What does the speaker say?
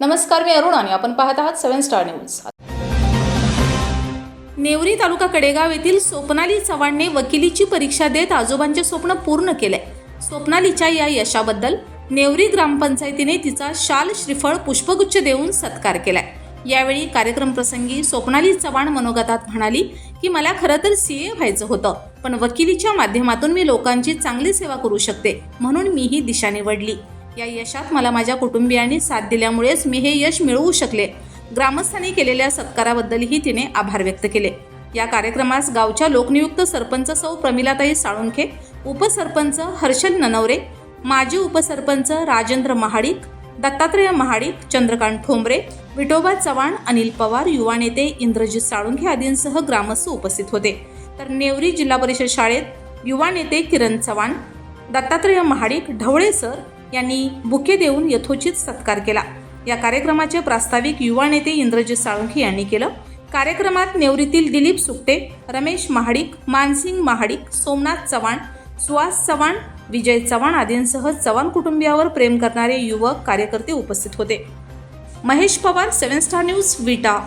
नमस्कार मी अरुण आणि आपण पाहत आहात seven star news. Nevari taluka Kadegaon येथील स्वप्नाली चव्हाणने वकिलीची परीक्षा देत आजोबांचे स्वप्न पूर्ण केले. स्वप्नालीच्या या यशाबद्दल नेवरी ग्रामपंचायतीने तिचा शाल श्रीफळ पुष्पगुच्छ देऊन सत्कार केलाय. यावेळी कार्यक्रम प्रसंगी स्वप्नाली चव्हाण मनोगतात म्हणाली की मला खरं तर सीए व्हायचं होतं पण वकिलीच्या माध्यमातून मी लोकांची चांगली सेवा करू शकते म्हणून मी ही दिशा निवडली. या यशात मला माझ्या कुटुंबियांनी साथ दिल्यामुळेच मी हे यश मिळवू शकले. ग्रामस्थांनी केलेल्या सत्काराबद्दलही तिने आभार व्यक्त केले. या कार्यक्रमास गावच्या लोकनियुक्त सरपंच सौ प्रमिलाताई साळुंखे उपसरपंच हर्षल ननवरे माजी उपसरपंच राजेंद्र महाडिक दत्तात्रय महाडिक चंद्रकांत ठोंबरे विठोबा चव्हाण अनिल पवार युवा नेते इंद्रजित साळुंखे आदींसह ग्रामस्थ उपस्थित होते. तर नेवरी जिल्हा परिषद शाळेत युवा नेते किरण चव्हाण दत्तात्रय महाडिक ढवळे सर यांनी बुके देऊन यथोचित सत्कार केला. या कार्यक्रमाचे प्रास्ताविक युवा नेते इंद्रजित साळुंखे यांनी केलं. कार्यक्रमात नेवरीतील दिलीप सुकटे रमेश महाडिक मानसिंग महाडिक सोमनाथ चव्हाण सुहास चव्हाण विजय चव्हाण आदींसह चव्हाण कुटुंबियावर प्रेम करणारे युवक कार्यकर्ते उपस्थित होते. Mahesh Pawar seven star news Vita.